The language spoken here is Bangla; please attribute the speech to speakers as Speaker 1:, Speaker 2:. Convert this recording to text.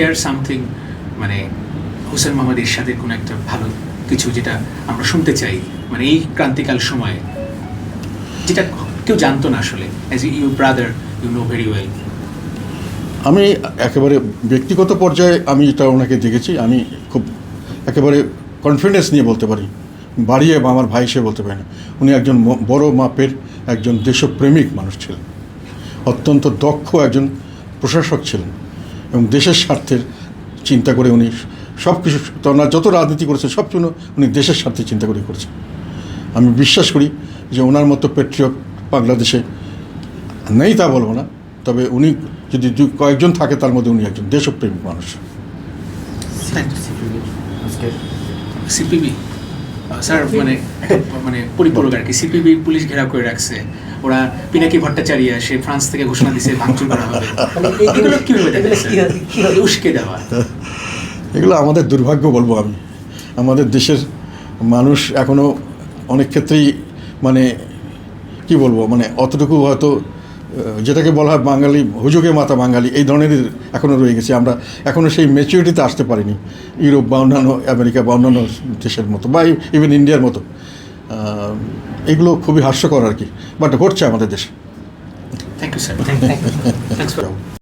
Speaker 1: শেয়ার সামথিং মানে হোসেন মোহাম্মদ ইরশাদের কোনো একটা ভালো কিছু যেটা আমরা শুনতে চাই মানে এই ক্রান্তিকাল সময়ে, যেটা কেউ জানতো না আসলে as you brother you know very well
Speaker 2: আমি একেবারে ব্যক্তিগত পর্যায়ে আমি এটা ওনাকে দেখেছি, আমি খুব একেবারে কনফিডেন্স নিয়ে বলতে পারি, বাড়িয়ে বা আমার ভাই হিসেবে বলতে পারি না। উনি একজন বড় মাপের একজন দেশপ্রেমিক মানুষ ছিলেন, অত্যন্ত দক্ষ একজন প্রশাসক ছিলেন। এবং দেশের স্বার্থের চিন্তা করে উনি সব কিছু ওনার যত রাজনীতি করেছেন সব জন্য উনি দেশের স্বার্থে চিন্তা করে করেছেন। আমি বিশ্বাস করি যে ওনার মতো পেট্রিয়ট বাংলাদেশে নেই তা বলব না, তবে উনি যদি দু- কয়েকজন থাকে তার মধ্যে উনি একজন দেশপ্রেমিক মানুষ।
Speaker 1: সিপিবি স্যার মানে মানে পরিপূরক আর কি। সিপিবি পুলিশ ঘেরাও করে রাখছে। ওরা পিনাকি ভট্টাচার্য আসে ফ্রান্স থেকে ঘোষণা দিছে ভাঙচুর করা হবে। এগুলো কীভাবে দেখা উস্কে দেওয়া।
Speaker 2: এগুলো আমাদের দুর্ভাগ্য বলব আমি। আমাদের দেশের মানুষ এখনও অনেক ক্ষেত্রেই মানে কি বলব মানে অতটুকু হয়তো যেটাকে বলা হয় বাঙালি হুজুগে মাতা বাঙালি এই ধরনের এখনও রয়ে গেছে। আমরা এখনও সেই ম্যাচিউরিটিতে আসতে পারিনি। ইউরোপ বা অন্যান্য আমেরিকা বা অন্যান্য দেশের মতো বা ইভেন ইন্ডিয়ার মতো। এগুলো খুবই হাস্যকর আর কি। বাট ঘটছে আমাদের দেশে।
Speaker 1: Thank you sir